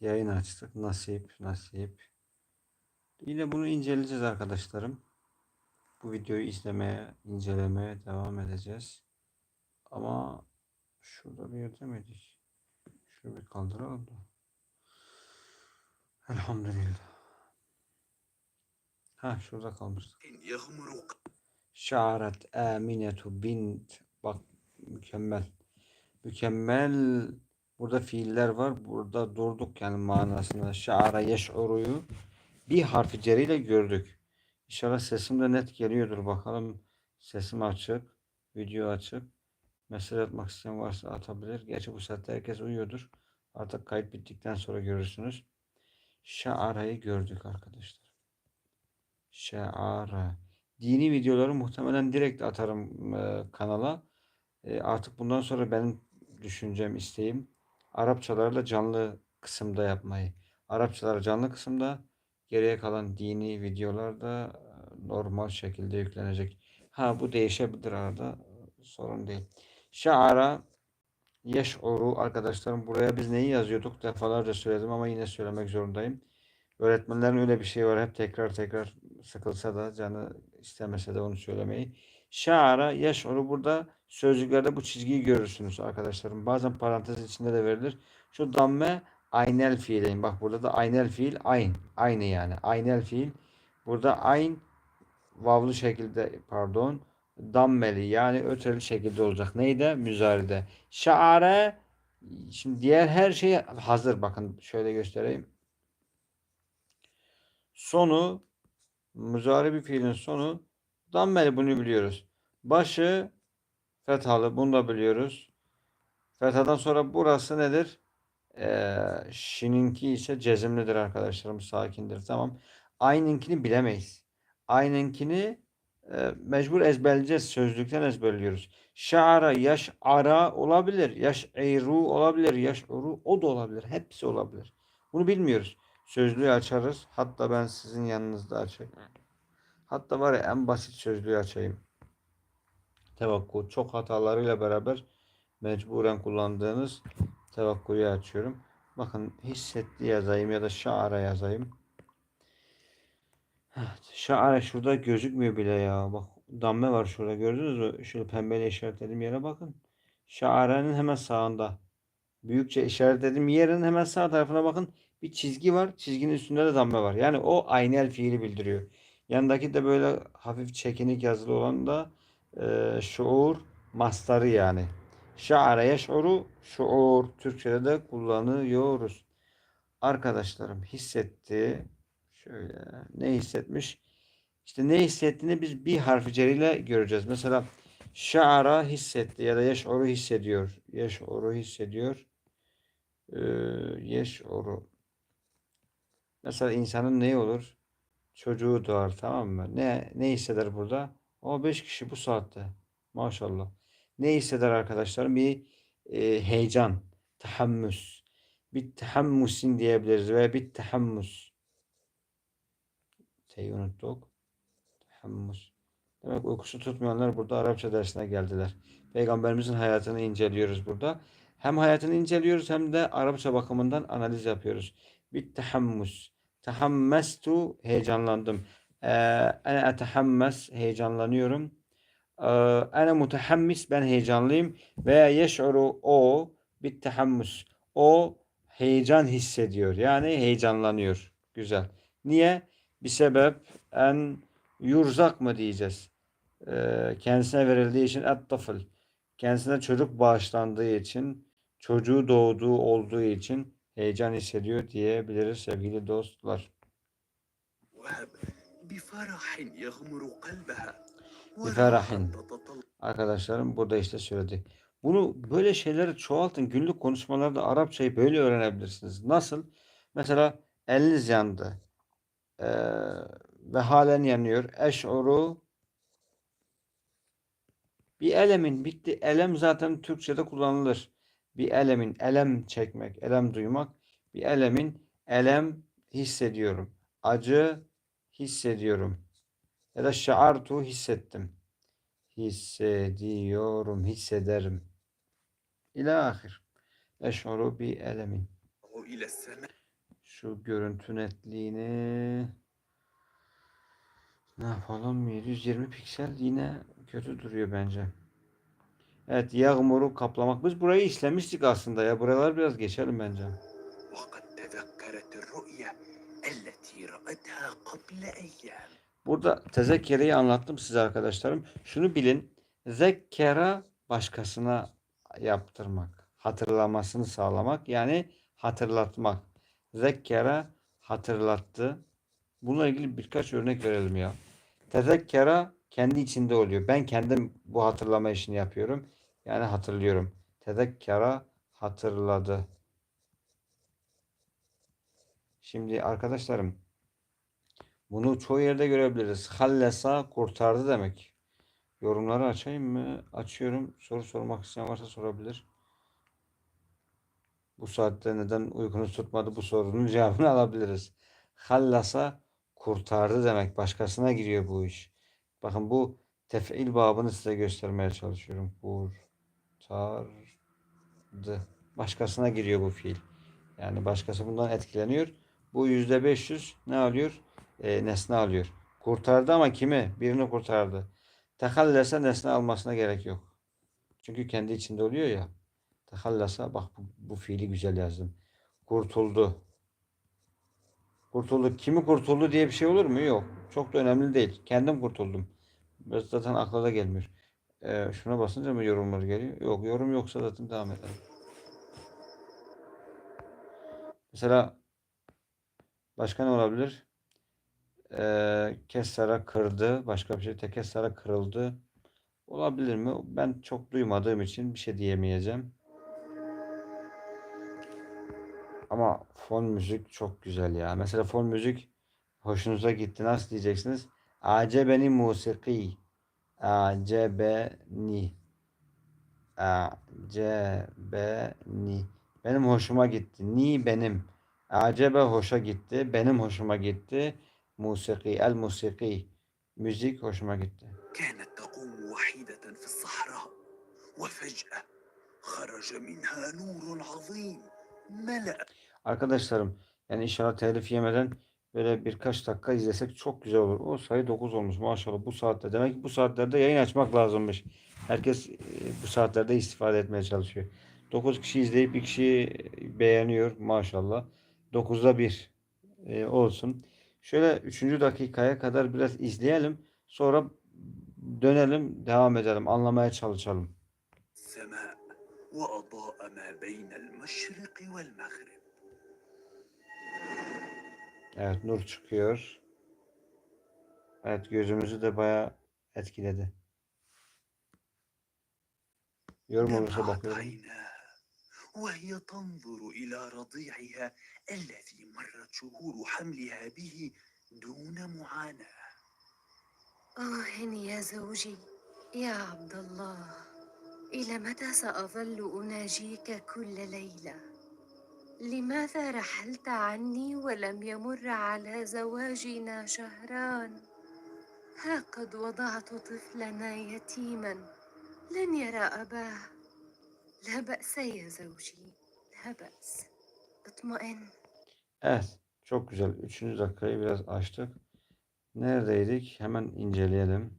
Yayın açtık. Nasip, nasip. Yine bunu inceleyeceğiz arkadaşlarım. Bu videoyu izlemeye, incelemeye devam edeceğiz. Ama şurada bir yerde miydik? Şunu bir kaldıralım da. Elhamdülillah. Ha şurada kalmıştık. Şaret Aminetu bint. Bak mükemmel. Mükemmel Burada fiiller var. Burada durduk yani manasında. Şa'ara yeş'uruyu bir harfi ceriyle gördük. İnşallah sesim de net geliyordur. Bakalım sesim açık. Video açık. Mesaj atmak isteyen varsa atabilir. Gerçi bu saatte herkes uyuyordur. Artık kayıt bittikten sonra görürsünüz. Şa'ara'yı gördük arkadaşlar. Şa'ara. Dini videoları muhtemelen direkt atarım e, kanala. E, artık bundan sonra benim düşüncem, isteğim Arapçalarla canlı kısımda yapmayı. Arapçalar canlı kısımda, geriye kalan dini videolar da e, normal şekilde yüklenecek. Ha bu değişebilir arada. Sorun değil. Şaara yeş'uru arkadaşlarım buraya biz neyi yazıyorduk defalarca söyledim ama yine söylemek zorundayım. Öğretmenlerin öyle bir şey var hep tekrar tekrar sıkılsa da canı istemese de onu söylemeyi. Şaara yeş'uru burada sözlüklerde bu çizgiyi görürsünüz arkadaşlarım. Bazen parantez içinde de verilir. Şu damme aynel fiileyin. Bak burada da aynel fiil ayn. Aynı yani. Aynel fiil. Burada ayn vavlı şekilde pardon dammeli yani öteli şekilde olacak. Neydi? Müzaride. Şaare şimdi diğer her şey hazır. Bakın şöyle göstereyim. Sonu müzari bir fiilin sonu dammeli bunu biliyoruz. Başı fethalı bunu da biliyoruz. Fethadan sonra burası nedir? Ee, şininki ise cezimlidir arkadaşlarım. Sakindir. Tamam. Aynınkini bilemeyiz. Aynınkini e, mecbur ezberleyeceğiz. Sözlükten ezberliyoruz. Şa'ara, yaş ara olabilir. Yaş eyru olabilir. Yaş uru o da olabilir. Hepsi olabilir. Bunu bilmiyoruz. Sözlüğü açarız. Hatta ben sizin yanınızda açayım. Hatta var ya en basit sözlüğü açayım. Tevakkul çok hatalarıyla beraber mecburen kullandığınız tevakkulü açıyorum. Bakın hissetti yazayım ya da şaara yazayım. Evet, şaara şurada gözükmüyor bile ya. Bak damme var şurada gördünüz mü? Şöyle pembeyle işaretlediğim yere bakın. Şaarenin hemen sağında. Büyükçe işaretlediğim yerin hemen sağ tarafına bakın. Bir çizgi var. Çizginin üstünde de damme var. Yani o aynel fiili bildiriyor. Yanındaki de böyle hafif çekinik yazılı olan da e, şuur mastarı yani. Şa'ara yeş'uru şuur. Türkçe'de de kullanıyoruz. Arkadaşlarım hissetti. Şöyle ne hissetmiş? İşte ne hissettiğini biz bir harfi ceriyle göreceğiz. Mesela şa'ara hissetti ya da yeş'uru hissediyor. Yeş'uru hissediyor. Ee, yeş'uru. Mesela insanın neyi olur? Çocuğu doğar tamam mı? Ne ne hisseder burada? O 5 kişi bu saatte. Maşallah. Ne hisseder arkadaşlar? Bir e, heyecan, tahammüs. Bir tahammusin diyebiliriz ve bir tahammus. T'yi unuttuk. Tahammus. Demek uykusu tutmayanlar burada Arapça dersine geldiler. Peygamberimizin hayatını inceliyoruz burada. Hem hayatını inceliyoruz hem de Arapça bakımından analiz yapıyoruz. Bir tahammus. Tahammestu heyecanlandım. Ee, ene etehammes heyecanlanıyorum. Ee, ene mutehammis ben heyecanlıyım. Ve yeş'uru o bit tehammus. O heyecan hissediyor. Yani heyecanlanıyor. Güzel. Niye? Bir sebep en yurzak mı diyeceğiz? Ee, kendisine verildiği için ettafıl. Kendisine çocuk bağışlandığı için, çocuğu doğduğu olduğu için heyecan hissediyor diyebiliriz sevgili dostlar. Wow. بفرح يغمر قلبها بفرح. وراحة تتطلع Arkadaşlarım burada işte söyledi. Bunu böyle şeyleri çoğaltın. Günlük konuşmalarda Arapçayı böyle öğrenebilirsiniz. Nasıl? Mesela eliniz yandı. Ee, ve halen yanıyor. Eş'uru bir elemin bitti. Elem zaten Türkçe'de kullanılır. Bir elemin elem çekmek, elem duymak. Bir elemin elem hissediyorum. Acı hissediyorum. Ya da şaartu hissettim. Hissediyorum, hissederim. İlâ ahir. Eş'uru bi elemin. Şu görüntü netliğini ne yapalım? 720 piksel yine kötü duruyor bence. Evet yağmuru kaplamak. Biz burayı işlemiştik aslında ya. Buralar biraz geçelim bence. Burada tezekkereyi anlattım size arkadaşlarım. Şunu bilin. Zekkera başkasına yaptırmak. Hatırlamasını sağlamak. Yani hatırlatmak. Zekkera hatırlattı. Bununla ilgili birkaç örnek verelim ya. Tezekkera kendi içinde oluyor. Ben kendim bu hatırlama işini yapıyorum. Yani hatırlıyorum. Tezekkera hatırladı. Şimdi arkadaşlarım bunu çoğu yerde görebiliriz. Hallesa kurtardı demek. Yorumları açayım mı? Açıyorum. Soru sormak isteyen varsa sorabilir. Bu saatte neden uykunuz tutmadı bu sorunun cevabını alabiliriz. Hallasa kurtardı demek. Başkasına giriyor bu iş. Bakın bu tef'il babını size göstermeye çalışıyorum. Kurtardı. Başkasına giriyor bu fiil. Yani başkası bundan etkileniyor. Bu yüzde 500 ne alıyor? E, nesne alıyor. Kurtardı ama kimi? Birini kurtardı. Tehallese nesne almasına gerek yok. Çünkü kendi içinde oluyor ya. Tehallese bak bu, bu fiili güzel yazdım. Kurtuldu. Kurtuldu. Kimi kurtuldu diye bir şey olur mu? Yok. Çok da önemli değil. Kendim kurtuldum. Zaten akla da gelmiyor. E, şuna basınca mı yorumlar geliyor? Yok. Yorum yoksa zaten devam edelim. Mesela başka ne olabilir? Ee, kessara kırdı. Başka bir şey. Tekessara kırıldı. Olabilir mi? Ben çok duymadığım için bir şey diyemeyeceğim. Ama fon müzik çok güzel ya. Mesela fon müzik hoşunuza gitti. Nasıl diyeceksiniz? Acebeni musiki. Acebeni. Acebeni. Benim hoşuma gitti. Ni benim. Acebe hoşa gitti. Benim hoşuma gitti Musiki. El musiki. Müzik hoşuma gitti. كانت تقوم وحيدة في الصحراء وفجأة خرج منها نور عظيم ملأ Arkadaşlarım yani inşallah telif yemeden böyle birkaç dakika izlesek çok güzel olur. O sayı 9 olmuş maşallah bu saatte. Demek ki bu saatlerde yayın açmak lazımmış. Herkes e, bu saatlerde istifade etmeye çalışıyor. 9 kişi izleyip bir kişi beğeniyor maşallah. 9'da 1 e, olsun. Şöyle 3. dakikaya kadar biraz izleyelim. Sonra dönelim, devam edelim, anlamaya çalışalım. Sema ve adaa ma beynel meşrik. Evet nur çıkıyor. Evet gözümüzü de bayağı etkiledi. Yorum olursa bakıyorum. وهي تنظر إلى رضيعها الذي مرت شهور حملها به دون معاناة آه يا زوجي يا عبد الله إلى متى سأظل أناجيك كل ليلة؟ لماذا رحلت عني ولم يمر على زواجنا شهران؟ ها قد وضعت طفلنا يتيما لن يرى أباه لا بأس يا زوجي لا بأس اطمئن Evet çok güzel. Üçüncü dakikayı biraz açtık. Neredeydik? Hemen inceleyelim.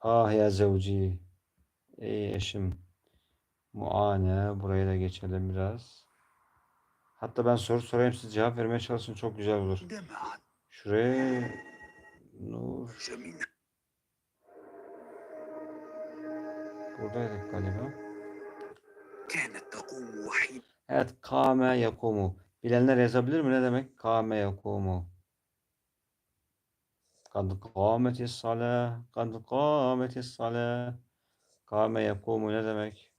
Ah ya zevci. Ey eşim. Muane. Buraya da geçelim biraz. Hatta ben soru sorayım siz cevap vermeye çalışın. Çok güzel olur. دمعت Şuraya nur. Buradaydık galiba. Evet kame yakumu. Bilenler yazabilir mi? Ne demek? Kame yakumu. Kad kâmeti salâ. Kad kâmeti salâ. Kame yakumu ne demek?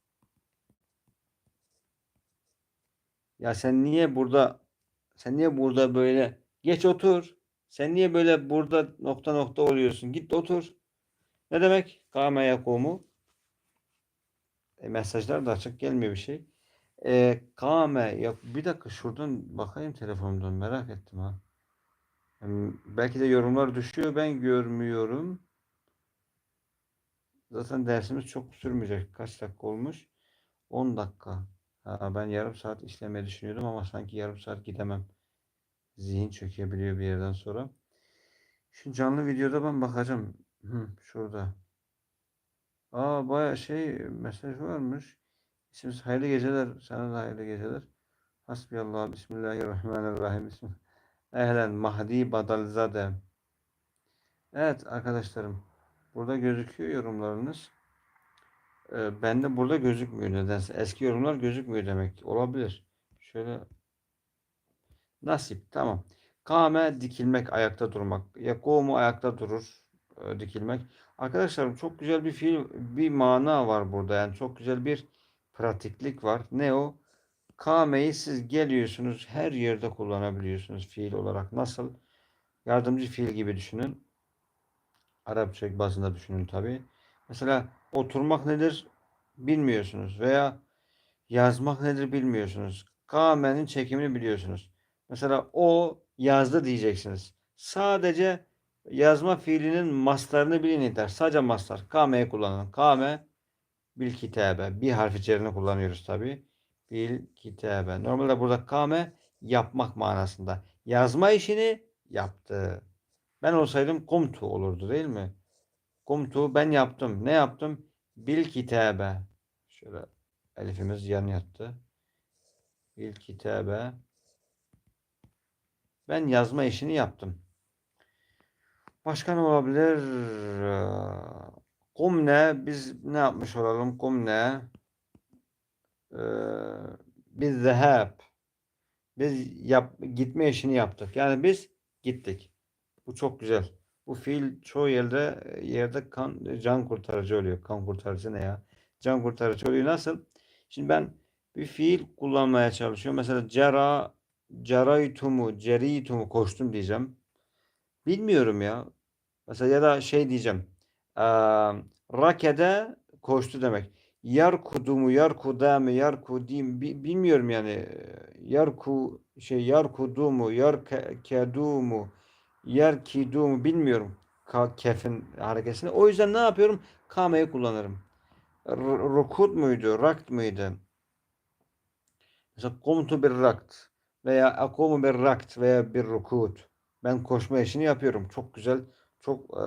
Ya sen niye burada sen niye burada böyle geç otur. Sen niye böyle burada nokta nokta oluyorsun? Git otur. Ne demek? Kame yakumu. E, mesajlar da açık gelmiyor bir şey. E, kame yok bir dakika şuradan bakayım telefonumdan merak ettim ha. Belki de yorumlar düşüyor ben görmüyorum. Zaten dersimiz çok sürmeyecek. Kaç dakika olmuş? 10 dakika. Ha, ben yarım saat işlemeyi düşünüyordum ama sanki yarım saat gidemem. Zihin çökebiliyor bir yerden sonra. Şu canlı videoda ben bakacağım. Hı, şurada. Aa baya şey mesaj varmış. İsminiz hayırlı geceler. Sana da hayırlı geceler. Hasbiyallah. Bismillahirrahmanirrahim. Bismillah. Ehlen Mahdi Badalzade. Evet arkadaşlarım. Burada gözüküyor yorumlarınız. Ee, bende burada gözükmüyor nedense. Eski yorumlar gözükmüyor demek. Olabilir. Şöyle nasip tamam. Kame dikilmek, ayakta durmak. Yakumu ayakta durur, dikilmek. Arkadaşlarım çok güzel bir fiil, bir mana var burada. Yani çok güzel bir pratiklik var. Ne o? Kame'yi siz geliyorsunuz her yerde kullanabiliyorsunuz fiil olarak. Nasıl? Yardımcı fiil gibi düşünün. Arapça bazında düşünün tabi. Mesela oturmak nedir bilmiyorsunuz veya yazmak nedir bilmiyorsunuz. Kame'nin çekimini biliyorsunuz. Mesela o yazdı diyeceksiniz. Sadece yazma fiilinin maslarını bilin yeter. Sadece maslar. Kame'yi kullanın. Kame bil kitabe. Bir harfi içerisinde kullanıyoruz tabi. Bil kitabe. Normalde burada kame yapmak manasında. Yazma işini yaptı. Ben olsaydım kumtu olurdu değil mi? Kumtu ben yaptım. Ne yaptım? Bil kitabe. Şöyle elifimiz yan yattı. Bil kitabe. Ben yazma işini yaptım. Başka ne olabilir? Kumne biz ne yapmış olalım? Kumne ee, biz zehab biz yap, gitme işini yaptık. Yani biz gittik. Bu çok güzel. Bu fiil çoğu yerde yerde kan can kurtarıcı oluyor. Kan kurtarıcı ne ya? Can kurtarıcı oluyor. Nasıl? Şimdi ben bir fiil kullanmaya çalışıyorum. Mesela cara caraytumu, ceritumu koştum diyeceğim. Bilmiyorum ya. Mesela ya da şey diyeceğim. Eee rakede koştu demek. Yarkudumu, yarkudame, yarkudim bi- bilmiyorum yani. Yarku şey yarkudumu, yarkedumu, yarkidumu bilmiyorum. Ka, kefin hareketini. O yüzden ne yapıyorum? Kame'yi kullanırım. R- Rukud muydu? Rakt mıydı? Mesela kumtu bir rakt veya akumu bir rakt veya bir rukud. Ben koşma işini yapıyorum. Çok güzel, çok e,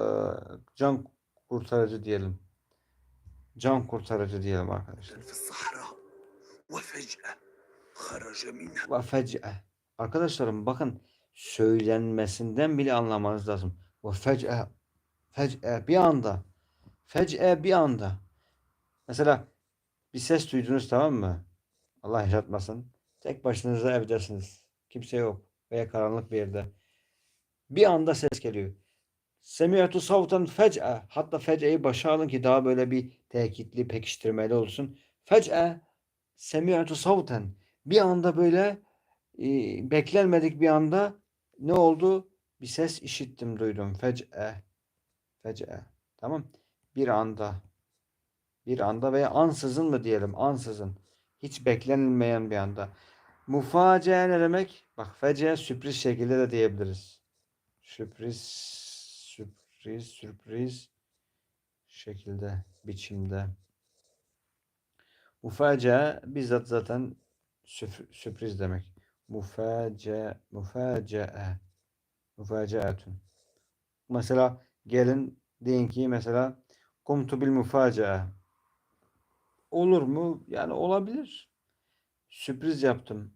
can kurtarıcı diyelim. Can kurtarıcı diyelim arkadaşlar. Ve fec'e. Arkadaşlarım bakın söylenmesinden bile anlamanız lazım. Ve fec'e. Fec'e bir anda. Fec'e bir anda. Mesela bir ses duydunuz tamam mı? Allah yaşatmasın. Tek başınıza evdesiniz. Kimse yok veya karanlık bir yerde. Bir anda ses geliyor. Semi'tu savtan fec'e. Hatta fec'eyi başa alın ki daha böyle bir tekitli, pekiştirmeli olsun. Fec'e semi'tu savten. Bir anda böyle e, beklenmedik bir anda ne oldu? Bir ses işittim, duydum. Fec'e. Fec'e. Tamam. Bir anda. Bir anda veya ansızın mı diyelim? Ansızın. Hiç beklenilmeyen bir anda. Muface ne demek? Bak fece sürpriz şekilde de diyebiliriz. Sürpriz, sürpriz, sürpriz şekilde, biçimde. Muface bizzat zaten sürpriz demek. Muface, muface'e, mufaceatun. Mesela gelin deyin ki mesela kumtu bil muface'e. Olur mu? Yani olabilir. Sürpriz yaptım.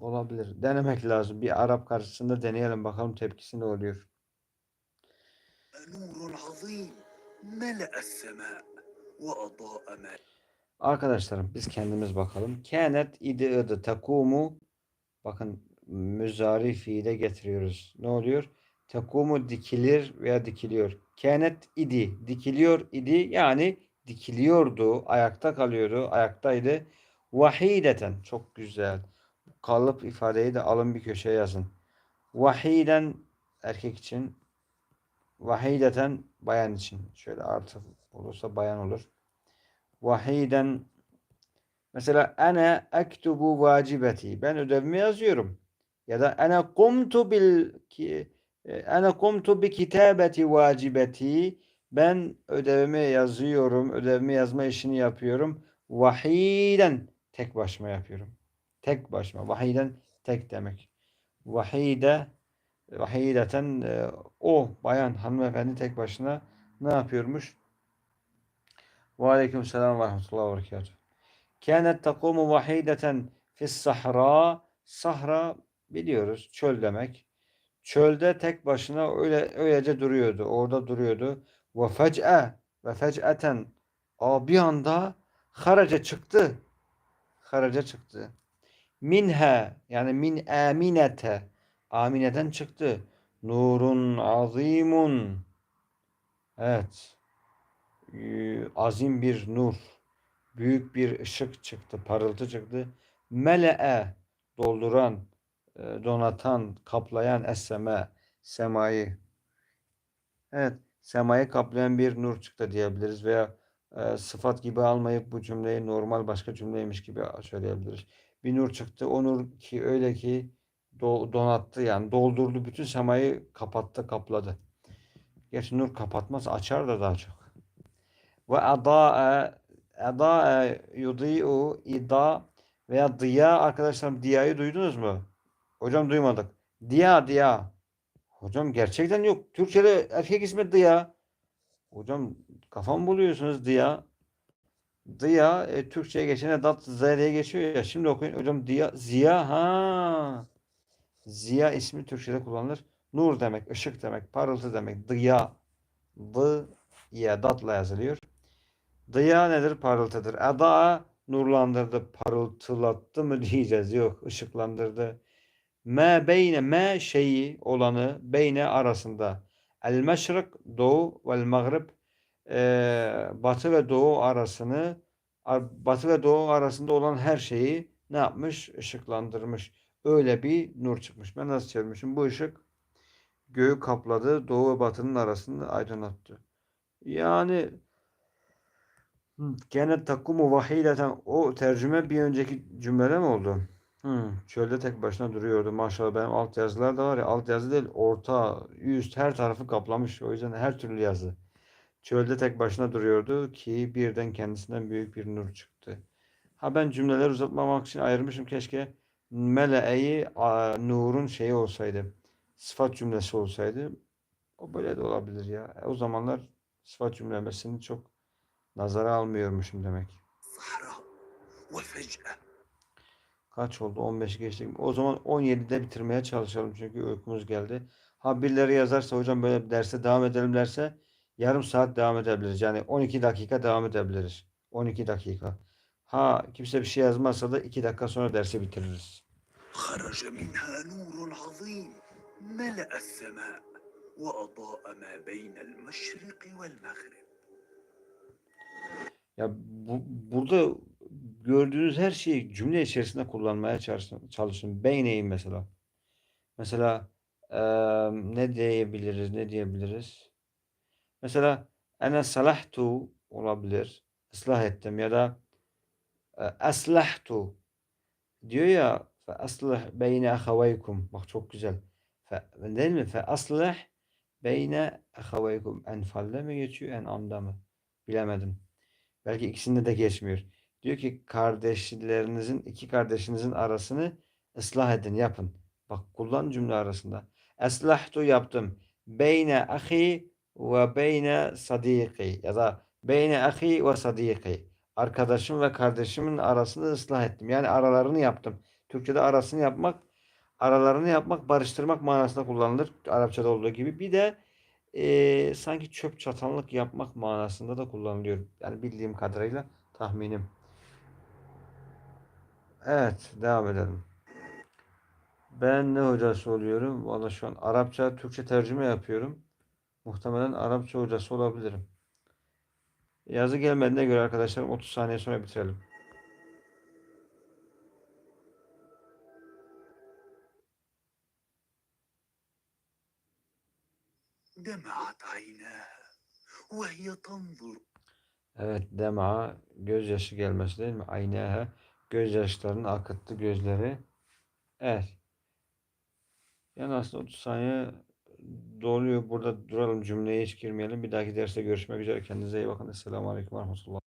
Olabilir. Denemek lazım. Bir Arap karşısında deneyelim bakalım tepkisi ne oluyor. نور عظيم ملأ السماء وأضاء ما Arkadaşlarım biz kendimiz bakalım. Kânet idi ıdı tekumu bakın müzari fiile getiriyoruz. Ne oluyor? Tekumu dikilir veya dikiliyor. Kânet idi dikiliyor idi yani dikiliyordu, ayakta kalıyordu, ayaktaydı. Vahideten çok güzel. Kalıp ifadeyi de alın bir köşeye yazın. Vahiden erkek için vahideten bayan için. Şöyle artı olursa bayan olur. Vahiden mesela ana ektubu vacibeti. Ben ödevimi yazıyorum. Ya da ana kumtu bil ki ana kumtu bi kitabeti vacibeti. Ben ödevimi yazıyorum. Ödevimi yazma işini yapıyorum. Vahiden tek başıma yapıyorum. Tek başıma. Vahiden tek demek. Vahide vahideten e, o bayan hanımefendi tek başına ne yapıyormuş? Ve aleyküm selam ve rahmetullahi ve berekatuhu. Kânet takumu vahideten fis sahra. Sahra biliyoruz çöl demek. Çölde tek başına öyle öylece duruyordu. Orada duruyordu. Ve fec'e ve fec'eten Aa, bir anda haraca çıktı. Haraca çıktı. Minha yani min aminete Amine'den çıktı. Nurun azimun. Evet. Ee, Azim bir nur. Büyük bir ışık çıktı. Parıltı çıktı. Mele'e dolduran, e, donatan, kaplayan es-sema semayı. Evet, semayı kaplayan bir nur çıktı diyebiliriz veya e, sıfat gibi almayıp bu cümleyi normal başka cümleymiş gibi söyleyebiliriz. Bir nur çıktı. O nur ki öyle ki do- donattı yani doldurdu bütün semayı kapattı, kapladı. Gerçi nur kapatmaz, açar da daha çok. Ve ada'a ada'a yudi'u ida veya diya arkadaşlar diyayı duydunuz mu? Hocam duymadık. Diya diya. Hocam gerçekten yok. Türkçe'de erkek ismi diya. Hocam kafam buluyorsunuz diya. Diya e, Türkçe'ye geçene dat z diye geçiyor ya. Şimdi okuyun hocam diya ziya ha. Ziya ismi Türkçe'de kullanılır. Nur demek, ışık demek, parıltı demek. Diya. D ya datla yazılıyor. Diya nedir? Parıltıdır. Ada nurlandırdı, parıltılattı mı diyeceğiz. Yok, ışıklandırdı. Me beyne me şeyi olanı beyne arasında. El meşrik doğu vel mağrib eee, batı ve doğu arasını ar- batı ve doğu arasında olan her şeyi ne yapmış? Işıklandırmış. Öyle bir nur çıkmış. Ben nasıl çevirmişim? Bu ışık göğü kapladı. Doğu ve batının arasını aydınlattı. Yani Hı, Gene takumu vahideten o tercüme bir önceki cümlede mi oldu? Hı, çölde tek başına duruyordu. Maşallah benim alt yazılar da var ya alt yazı değil orta üst her tarafı kaplamış. O yüzden her türlü yazı. Çölde tek başına duruyordu ki birden kendisinden büyük bir nur çıktı. Ha ben cümleleri uzatmamak için ayırmışım keşke mele'yi nurun şeyi olsaydı, sıfat cümlesi olsaydı o böyle de olabilir ya. E, o zamanlar sıfat cümlemesini çok nazara almıyormuşum demek. Kaç oldu? 15 geçtik. O zaman 17'de bitirmeye çalışalım çünkü uykumuz geldi. Ha birileri yazarsa hocam böyle derse devam edelim derse yarım saat devam edebiliriz. Yani 12 dakika devam edebiliriz. 12 dakika. Ha kimse bir şey yazmazsa da 2 dakika sonra dersi bitiririz. خرج منها نور عظيم ملأ السماء وأضاء ما بين المشرق والمغرب Ya bu, burada gördüğünüz her şeyi cümle içerisinde kullanmaya çalışın. çalışın. Beyneyin mesela. Mesela eee, ne diyebiliriz? Ne diyebiliriz? Mesela ene salahtu olabilir. Islah ettim ya da e, aslahtu diyor ya fe aslih beyne ahavaykum. Bak çok güzel. Fe, değil mi? Fe aslih beyne ahavaykum. Enfalde mi geçiyor? En'amda mı? Bilemedim. Belki ikisinde de geçmiyor. Diyor ki kardeşlerinizin, iki kardeşinizin arasını ıslah edin, yapın. Bak kullan cümle arasında. Eslahtu yaptım. Beyne ahi ve beyne sadiki ya da beyne ahi ve sadiki. Arkadaşım ve kardeşimin arasını ıslah ettim. Yani aralarını yaptım. Türkçe'de arasını yapmak, aralarını yapmak, barıştırmak manasında kullanılır. Arapçada olduğu gibi. Bir de eee, sanki çöp çatanlık yapmak manasında da kullanılıyor. Yani bildiğim kadarıyla tahminim. Evet, devam edelim. Ben ne hocası oluyorum? Valla şu an Arapça, Türkçe tercüme yapıyorum. Muhtemelen Arapça hocası olabilirim. Yazı gelmediğine göre arkadaşlar 30 saniye sonra bitirelim. Evet dema gözyaşı gelmesi değil mi? Aynehe gözyaşlarının akıttı gözleri. Evet. Yani aslında 30 saniye doluyor. Burada duralım cümleye hiç girmeyelim. Bir dahaki derste görüşmek üzere. Kendinize iyi bakın. Esselamu Aleyküm Rahmetullah.